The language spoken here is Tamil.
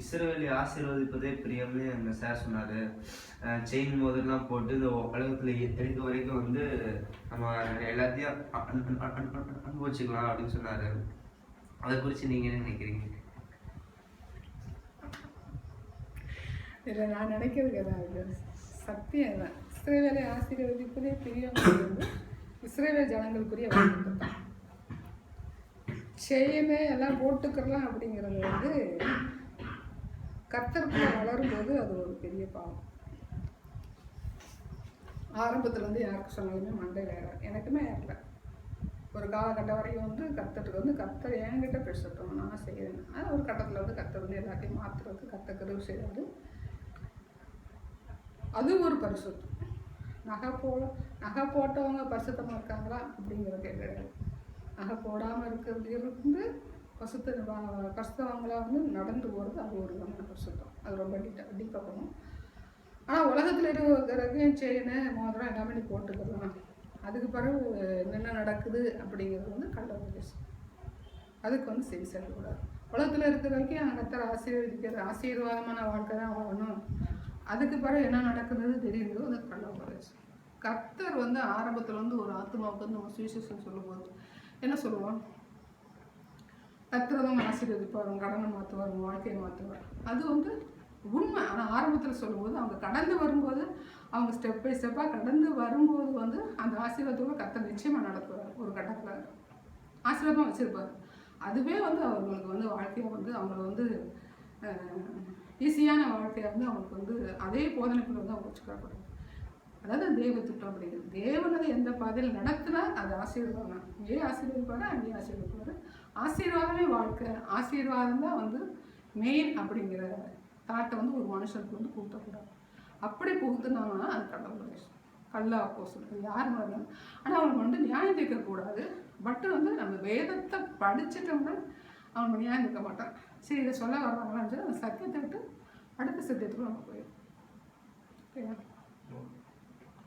இஸ்ரவேலை ஆசீர்வதிப்பதே பிரியம்னு அந்த சார் சொன்னார். செயின் மோதெல்லாம் போட்டு இந்த உலகத்தில் எத்தனை வரைக்கும் வந்து நம்ம எல்லாத்தையும் அனுபவிச்சுக்கலாம் அப்படின்னு சொன்னார். அதை குறித்து நீங்கள் என்ன நினைக்கிறீங்க? இதில் நான் நினைக்கிறது ஏதாவது சத்தியம் தான் இஸ்ரேவேலை ஆசீர்வதிப்பதே பிரியங்கிறது இஸ்ரேவேல் ஜனங்களுக்குரிய வாக்கு தான் செயினு எல்லாம் போட்டுக்கிறலாம் அப்படிங்கிறது வந்து கத்தருக்குள்ள வளரும்போது அது ஒரு பெரிய பாவம். ஆரம்பத்துல இருந்து யாருக்கு சொன்னாலுமே மண்டையில் ஏற எனக்குமே ஏறல ஒரு காலகட்டம் வரைக்கும் வந்து கத்தருக்கு வந்து கத்தர் என்கிட்ட பேசட்டும் நான் செய்கிறேன் அது ஒரு கட்டத்தில் வந்து கத்தர் வந்து எல்லாத்தையும் மாற்றுறதுக்கு கத்தக்கிறது கருவு செய்கிறது அது ஒரு பரிசுத்தம். நகை போ நகை போட்டவங்க பரிசுத்தமாக இருக்காங்களா? அப்படிங்கிறது கிடையாது நகை போடாமல் இருக்கிறது இருந்து பசுத்த பசுத்தவங்களா வந்து நடந்து போகிறது அது ஒரு விதமான பசுத்தம் அது ரொம்ப டீட்டா டீப்பாக பண்ணும் ஆனால் உலகத்தில் இருக்கிறவங்க செயின் மோதிரம் எல்லாமே நீ போட்டுக்கலாம். அதுக்கு பிறகு என்ன நடக்குது அப்படிங்கிறது வந்து கள்ள உபதேசம் அதுக்கு வந்து சரி செல்லக்கூடாது. உலகத்தில் இருக்கிற வரைக்கும் கத்தர் ஆசீர்வதிக்கிற ஆசீர்வாதமான வாழ்க்கை தான் வாழணும். அதுக்கு பிறகு என்ன நடக்குதுன்னு தெரியுது அது கள்ள உபதேசம் கர்த்தர் வந்து ஆரம்பத்தில் வந்து ஒரு ஆத்மாவுக்கு வந்து நம்ம சுவிசேஷம் சொல்லும்போது என்ன சொல்லுவோம்? கர்த்தர் தான் ஆசீர்வதிப்பார் உங்க கடனை மாற்றுவார் உங்க வாழ்க்கையை மாற்றுவார் அது வந்து உண்மை. ஆனால் ஆரம்பத்தில் சொல்லும்போது அவங்க கடந்து வரும்போது அவங்க ஸ்டெப் பை ஸ்டெப்பாக கடந்து வரும்போது வந்து அந்த ஆசீர்வாதத்தோடு கத்த நிச்சயமாக நடத்துவார். ஒரு கட்டத்தில். ஆசீர்வாதமாக வச்சுருப்பார். அதுவே வந்து அவங்களுக்கு வந்து வாழ்க்கையை வந்து அவங்கள வந்து ஈஸியான வாழ்க்கையை வந்து அவங்களுக்கு வந்து அதே போதனைக்குள்ள வந்து அவங்க வச்சுக்கக்கூடாது அதாவது தெய்வ திட்டம் அப்படிங்கிறது. தேவனது எந்த பாதையில் நடத்தினா அது ஆசீர்வாதம். தான் இங்கே ஆசீர்வதிப்பாரு? அங்கேயே ஆசீர்வதிப்பாரு. ஆசீர்வாதமே வாழ்க்கை. ஆசீர்வாதம் தான் வந்து மெயின் அப்படிங்கிற தாட்டை வந்து ஒரு மனுஷனுக்கு வந்து கூட்டக்கூடாது அப்படி புகுத்துனாங்கன்னா அது கடவுள் கல்ல அப்போ சொல்றது யார் மாதிரி ஆனால் அவனுக்கு வந்து நியாயம் கேட்கக்கூடாது. பட் வந்து நம்ம வேதத்தை படிச்சுட்டோம்னா அவங்க நியாயம் கேட்க மாட்டான். சரி இதை சொல்ல வர்றாங்களான்னு சொல்லி அந்த சத்தியத்தை விட்டு அடுத்த சத்தியத்துக்கு நம்ம போயிடும் ஓகேயா